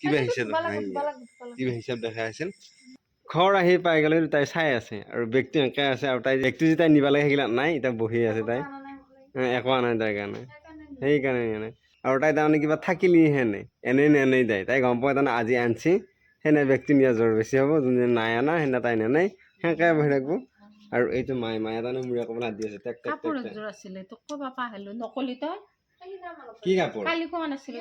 কিবা হিচাপ কিবা হিচাপ দেখাই আছিল? ঘৰ আহি পাই গ'লে তাই চাই আছে আৰু বেগটো এনেকৈ আছে আৰু তাই বেগটো যে তাই নিব লাগে সেইগিলা নাই এতিয়া বহি আছে তাই। একো নাই তাইৰ কাৰণে। সেইকাৰণে নাই আৰু তাই তাৰমানে কিবা থাকিলিহে নাই এনেই নেনেই তাই তাই গম পাই তাৰমানে আজি আনছি সেনে বেগটো নিয়া জ্বৰ বেছি হ'ব যোনে নাই অনা সেনে তাই নেনেই সেনেকৈ বহি থাকিব। আৰু এইটো মায়ে মায়ে তাৰমানে মোৰ অকণমান হাত দি আছে টেক টেক কাপোৰ। এযোৰ আছিলে তোক ক'বা পাহৰিলো নকলি তই? কি কাপোৰ? কালি কোৱা নাছিলো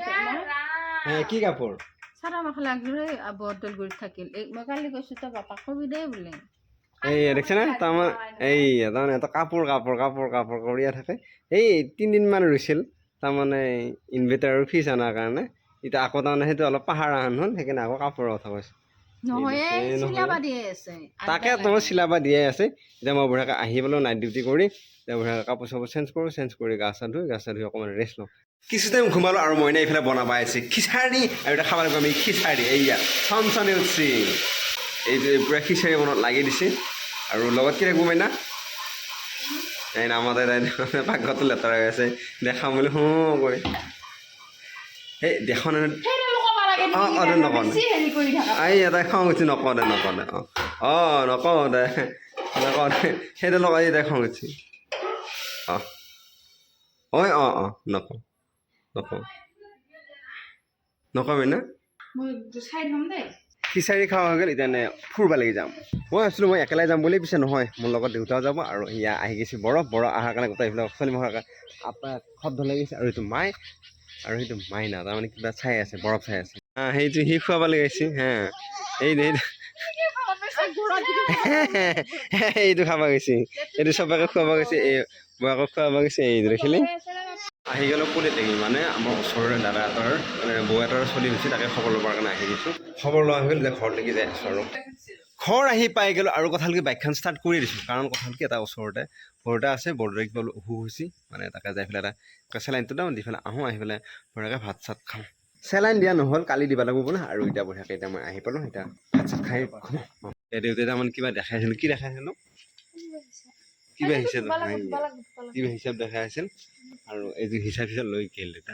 হে কি কাপোৰ? চাদৰ মেখেলা একযোৰে বৰদলগুৰিত থাকিল। এই মই কালি কৈছো তই বাপাক কবি দেই বোলে। এই দেখিছেনে তাৰমানে এই তাৰমানে এটা কাপোৰ কাপোৰ কাপোৰ কাপোৰ কৰিয়ে থাকে। এই তিনিদিনমান ৰৈছিল তাৰমানে ইনভাৰ্টাৰ আৰু ফ্ৰিজ অনাৰ কাৰণে। এতিয়া আকৌ তাৰমানে সেইটো অলপ পাহাৰ আহান হ'ল সেইকাৰণে আকৌ কাপোৰৰ কথা কৈছে। তাকে তোমাৰ চিলাব দিয়াই আছে। এতিয়া মই বঢ়িয়াকৈ আহি পেলাই নাইট ডিউটি কৰি এতিয়া বঢ়িয়াকৈ কাপোৰ চাপোৰ চেঞ্জ কৰোঁ চেঞ্জ কৰি গা চা ধুই গা চা ধুই অকণমান ৰেষ্ট লওঁ। কিছু টাইম ঘুমালোঁ আৰু মইনা এইফালে বনাব আছে খিচাৰি আৰু এটা খাব লাগিব আমি খিচাৰি এইয়া চনচনি উঠছি। এই যে পূৰা খিচাৰি মনত লাগি দিছে। আৰু লগত কি থাকিব মইনা? এই নামতে তাই পাকঘৰটো লেতেৰা হৈ আছে। দেখাম বুলি হু কৰি। এই দেখোন অঁ অঁ দে নকওঁ দে এই এটা খং উঠি নকওঁ দে নকওঁ দে অঁ অঁ নকওঁ দে নকওঁ দে সেইটো লগাই দে খং উঠি অঁ ঐ অঁ অঁ নকওঁ নকওঁ নকবি না মই খিচাৰি খোৱা হৈ গ'ল এতিয়া নে ফুৰিব লাগি যাম মই ভাবিছিলোঁ মই একেলাই যাম বুলি পিছে নহয় মোৰ লগত দেউতাও যাব আৰু ইয়া আহি গৈছে বৰফ বৰফ অহাৰ কাৰণে গোটেই এইবিলাক ছোৱালী মানুহৰ কাৰণে আপা শব্দ লাগি গৈছে আৰু এইটো মাই আৰু সেইটো মাইনা তাৰমানে কিবা চাই আছে বৰফ চাই আছে অঁ সেইটো সি খুৱাব লাগিছে হা এই এইটো খাব গৈছে এইটো চবকে খুৱাব গৈছে এই বৌয়াকক খুৱাব গৈছে এইটো দেখিলি? আহি গ'লোঁ পলিটেকনিক মানে আমাৰ ওচৰৰে দাদা এটাৰ মানে বৌ এটাৰ চলি হৈছে তাকে খবৰ ল'বৰ কাৰণে আহি গৈছোঁ। খবৰ লোৱা হৈ গ'ল, এতিয়া ঘৰলৈকে যাই আছোঁ আৰু। ঘৰ আহি পাই গ'লোঁ আৰু কথাল কি বাইকখন ষ্টাৰ্ট কৰি দিছোঁ, কাৰণ কথাল কি এটা ওচৰতে, বৰদা আছে বৰদাই কিবা অসুখ হৈছে মানে তাকে যাই পেলাই এটা চেলাইনটো দাম দি পেলাই আহোঁ, আহি পেলাই বঢ়িয়াকৈ ভাত চাত খাওঁ চেলাইন দিয়া নহ'ল কালি দিব লাগিব বোলে আৰু এতিয়া বঢ়িয়াকৈ এতিয়া মই আহি পালোঁ এতিয়া ভাত চাত খাই। এতিয়া দেউতাই তাৰমানে কিবা দেখাই আছিল কি দেখাই আছিলোঁ কিবা হিচাপ কিবা হিচাপ দেখাই আছিল আৰু এইটো হিচাপ হিচাপ লৈ গেল দেউতা।